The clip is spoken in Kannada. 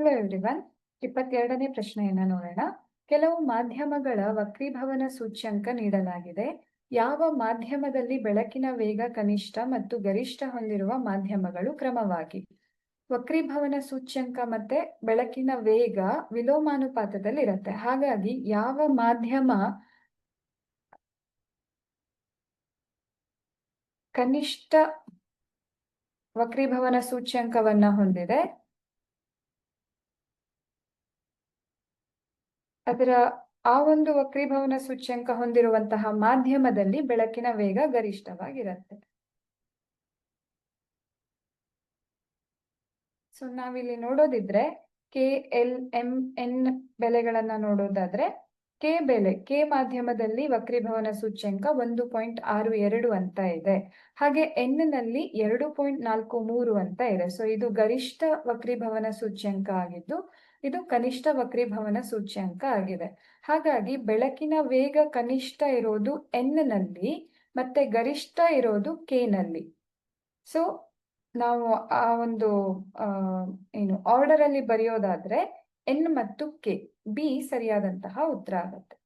ಹಲೋ ಎವ್ರಿವನ್ ಇಪ್ಪತ್ತೆರಡನೇ ಪ್ರಶ್ನೆಯನ್ನ ನೋಡೋಣ. ಕೆಲವು ಮಾಧ್ಯಮಗಳ ವಕ್ರೀಭವನ ಸೂಚ್ಯಂಕ ನೀಡಲಾಗಿದೆ. ಯಾವ ಮಾಧ್ಯಮದಲ್ಲಿ ಬೆಳಕಿನ ವೇಗ ಕನಿಷ್ಠ ಮತ್ತು ಗರಿಷ್ಠ ಹೊಂದಿರುವ ಮಾಧ್ಯಮಗಳು ಕ್ರಮವಾಗಿ? ವಕ್ರೀಭವನ ಸೂಚ್ಯಂಕ ಮತ್ತೆ ಬೆಳಕಿನ ವೇಗ ವಿಲೋಮಾನುಪಾತದಲ್ಲಿ ಇರುತ್ತೆ ಹಾಗಾಗಿ ಯಾವ ಮಾಧ್ಯಮ ಕನಿಷ್ಠ ವಕ್ರೀಭವನ ಸೂಚ್ಯಂಕವನ್ನ ಹೊಂದಿದೆ? ಅದರ ಆ ಒಂದು ವಕ್ರೀಭವನ ಸೂಚ್ಯಂಕ ಹೊಂದಿರುವಂತಹ ಮಾಧ್ಯಮದಲ್ಲಿ ಬೆಳಕಿನ ವೇಗ ಗರಿಷ್ಠವಾಗಿರುತ್ತೆ. ಸೊ ನಾವಿಲ್ಲಿ ನೋಡೋದಿದ್ರೆ ಕೆ, ಎಲ್, ಎಂ, ಎನ್ ಬೆಲೆಗಳನ್ನ ನೋಡೋದಾದ್ರೆ ಕೆ ಬೆಲೆ, ಕೆ ಮಾಧ್ಯಮದಲ್ಲಿ ವಕ್ರೀಭವನ ಸೂಚ್ಯಂಕ ಒಂದು ಪಾಯಿಂಟ್ ಆರು ಎರಡು ಅಂತ ಇದೆ. ಹಾಗೆ ಎನ್ನಲ್ಲಿ ಎರಡು ಪಾಯಿಂಟ್ ನಾಲ್ಕು ಮೂರು ಅಂತ ಇದೆ. ಸೊ ಇದು ಗರಿಷ್ಠ ವಕ್ರೀಭವನ ಸೂಚ್ಯಂಕ ಆಗಿದ್ದು ಇದು ಕನಿಷ್ಠ ವಕ್ರೀಭವನ ಸೂಚ್ಯಂಕ ಆಗಿದೆ. ಹಾಗಾಗಿ ಬೆಳಕಿನ ವೇಗ ಕನಿಷ್ಠ ಇರೋದು ಎನ್ನಲ್ಲಿ ಮತ್ತೆ ಗರಿಷ್ಠ ಇರೋದು ಕೆ ನಲ್ಲಿ. ಸೊ ನಾವು ಆ ಒಂದು ಏನು ಆರ್ಡರ್ ಅಲ್ಲಿ ಬರೆಯೋದಾದ್ರೆ ಎನ್ ಮತ್ತು ಕೆ ಬಿ ಸರಿಯಾದಂತಹ ಉತ್ತರ ಆಗುತ್ತೆ.